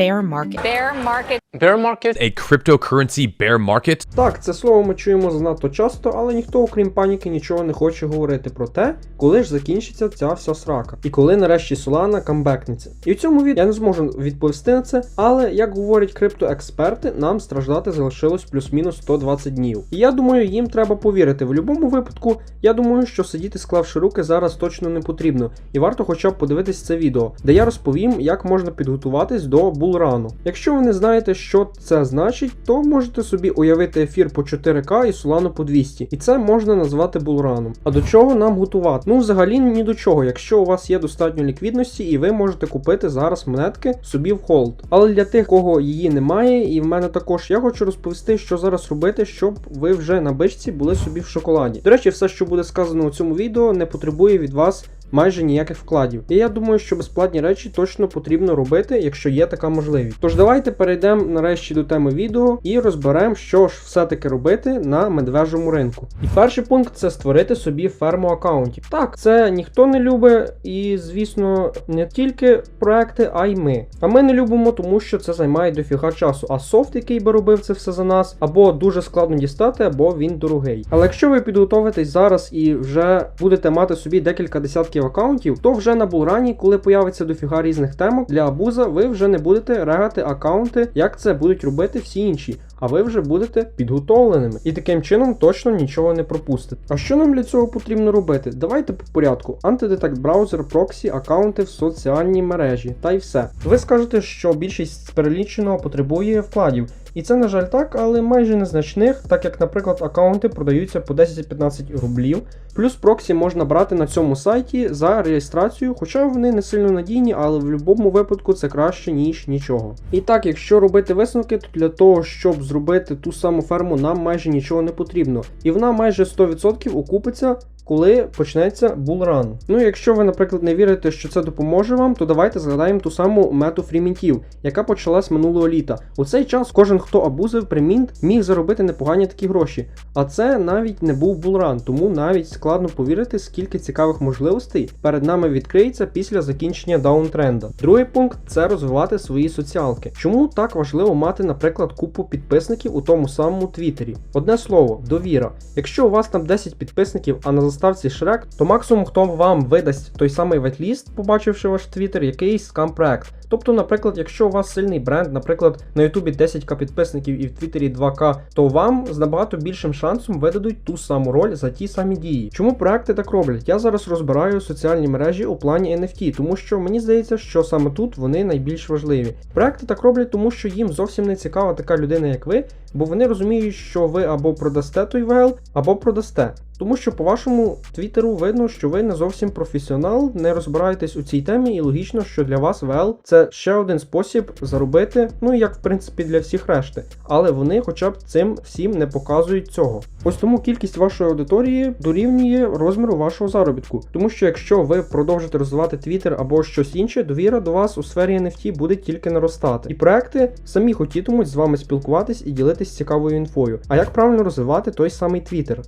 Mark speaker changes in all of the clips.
Speaker 1: bear market.
Speaker 2: Bear market.
Speaker 3: Bear market?
Speaker 4: A cryptocurrency bear market?
Speaker 5: Так, це слово ми чуємо занадто часто, але ніхто, окрім паніки, нічого не хоче говорити про те, коли ж закінчиться ця вся срака. І коли нарешті Solana камбекнеться. І в цьому відео я не зможу відповісти на це, але як говорять криптоексперти, нам страждати залишилось плюс-мінус 120 днів. І я думаю, їм треба повірити. В будь-якому випадку, я думаю, що сидіти склавши руки зараз точно не потрібно, і варто хоча б подивитись це відео, де я розповім, як можна підготуватись до булрану. Якщо ви не знаєте, що це значить, то можете собі уявити ефір по 4К і Solana по 200, і це можна назвати булраном. А до чого нам готувати? Ну, взагалі ні до чого, якщо у вас є достатньо ліквідності, і ви можете купити зараз монетки собі в холд. Але для тих, кого її немає, і в мене також я хочу розповісти, що зараз робити, щоб ви вже на бичці були собі в шоколаді. До речі, все, що буде сказано у цьому відео, не потребує від вас майже ніяких вкладів. І я думаю, що безплатні речі точно потрібно робити, якщо є така можливість. Тож давайте перейдемо нарешті до теми відео і розберемо, що ж все-таки робити на медвежому ринку. І перший пункт це створити собі ферму аккаунтів. Так, це ніхто не любить, і звісно, не тільки проекти, а й ми. А ми не любимо, тому що це займає дофіга часу. А софт, який би робив це все за нас, або дуже складно дістати, або він дорогий. Але якщо ви підготовитесь зараз і вже будете мати собі декілька десятків аккаунтів, то вже на булрані, коли появиться дофіга різних темок для абуза, ви вже не будете регати аккаунти, як це будуть робити всі інші. А ви вже будете підготовленими і таким чином точно нічого не пропустите. А що нам для цього потрібно робити? Давайте по порядку. Антидетект браузер, проксі, аккаунти в соціальній мережі та й все. Ви скажете, що більшість з переліченого потребує вкладів. І це, на жаль, так, але майже незначних, так як, наприклад, аккаунти продаються по 10-15 рублів. Плюс проксі можна брати на цьому сайті за реєстрацію, хоча вони не сильно надійні, але в будь-якому випадку це краще, ніж нічого. І так, якщо робити висновки, то для того, щоб зробити ту саму ферму, нам майже нічого не потрібно. І вона майже 100% окупиться. Коли почнеться булран. Ну, якщо ви, наприклад, не вірите, що це допоможе вам, то давайте згадаємо ту саму мету фрімінтів, яка почалась минулого літа. У цей час кожен, хто абузив примінт, міг заробити непогані такі гроші. А це навіть не був булран, тому навіть складно повірити, скільки цікавих можливостей перед нами відкриється після закінчення даунтренда. Другий пункт це розвивати свої соціалки. Чому так важливо мати, наприклад, купу підписників у тому самому Твіттері? Одне слово, довіра. Якщо у вас там 10 підписників, а на заставці Шрек, то максимум хто вам видасть той самий вайтліст, побачивши ваш твіттер, якийсь скам проект. Тобто, наприклад, якщо у вас сильний бренд, наприклад, на Ютубі 10к підписників і в Твіттері 2к, то вам з набагато більшим шансом видадуть ту саму роль за ті самі дії. Чому проекти так роблять? Я зараз розбираю соціальні мережі у плані NFT, тому що мені здається, що саме тут вони найбільш важливі. Проекти так роблять, тому що їм зовсім не цікава така людина, як ви, бо вони розуміють, що ви або продасте той VL, або продасте. Тому що по вашому твіттеру видно, що ви не зовсім професіонал, не розбираєтесь у цій темі, і логічно, що для вас VL це ще один спосіб заробити, ну як в принципі для всіх решти. Але вони хоча б цим всім не показують цього. Ось тому кількість вашої аудиторії дорівнює розміру вашого заробітку. Тому що якщо ви продовжите розвивати Twitter або щось інше, довіра до вас у сфері NFT буде тільки наростати. І проекти самі хотітимуть з вами спілкуватись і ділитись цікавою інфою. А як правильно розвивати той самий Twitter?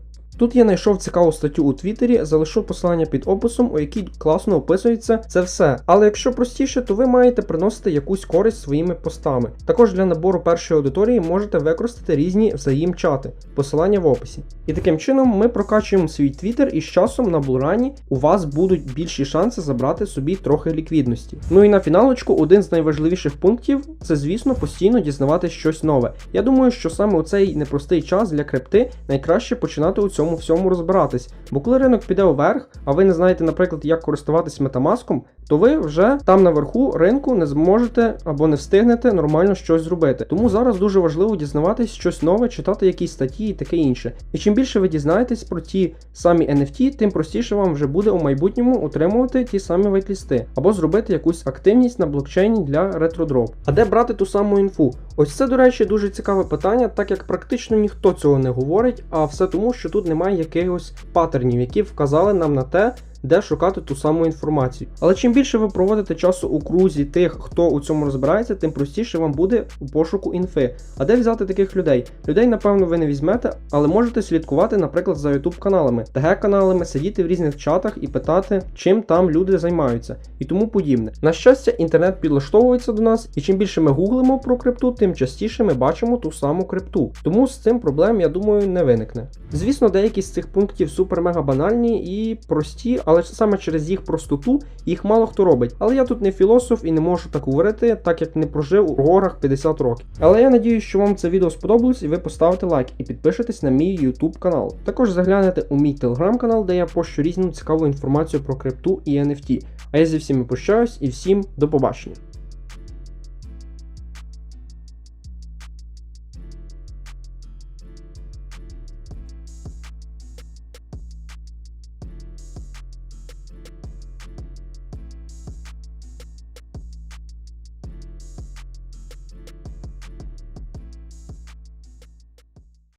Speaker 5: Тут я знайшов цікаву статтю у Твіттері, залишу посилання під описом, у якій класно описується це все. Але якщо простіше, то ви маєте приносити якусь користь своїми постами. Також для набору першої аудиторії можете використати різні взаємчати, посилання в описі. І таким чином ми прокачуємо свій твіттер і з часом на булрані у вас будуть більші шанси забрати собі трохи ліквідності. Ну і на фіналочку, один з найважливіших пунктів це, звісно, постійно дізнаватись щось нове. Я думаю, що саме у цей непростий час для крипти найкраще починати у цьому всьому розбиратись. Бо коли ринок піде вверх, а ви не знаєте, наприклад, як користуватись метамаском, то ви вже там наверху ринку не зможете або не встигнете нормально щось зробити. Тому зараз дуже важливо дізнаватись щось нове, читати якісь статті і таке інше. І чим більше ви дізнаєтесь про ті самі NFT, тим простіше вам вже буде у майбутньому отримувати ті самі вайтлісти, або зробити якусь активність на блокчейні для ретродроп. А де брати ту саму інфу? Ось це, до речі, дуже цікаве питання, так як практично ніхто цього не говорить, а все тому, що тут немає якихось паттернів, які вказали нам на те, де шукати ту саму інформацію. Але чим більше ви проводите часу у крузі тих, хто у цьому розбирається, тим простіше вам буде у пошуку інфи. А де взяти таких людей? Людей, напевно, ви не візьмете, але можете слідкувати, наприклад, за YouTube каналами, ТГ каналами, сидіти в різних чатах і питати, чим там люди займаються і тому подібне. На щастя, інтернет підлаштовується до нас, і чим більше ми гуглимо про крипту, тим частіше ми бачимо ту саму крипту. Тому з цим проблем, я думаю, не виникне. Звісно, деякі з цих пунктів супер-мега банальні і прості, але саме через їх простоту їх мало хто робить. Але я тут не філософ і не можу так говорити, так як не прожив у горах 50 років. Але я надіюсь, що вам це відео сподобалось і ви поставите лайк і підпишетесь на мій YouTube канал. Також заглянете у мій телеграм канал, де я пощу різну цікаву інформацію про крипту і NFT. А я зі всіми прощаюсь і всім до побачення.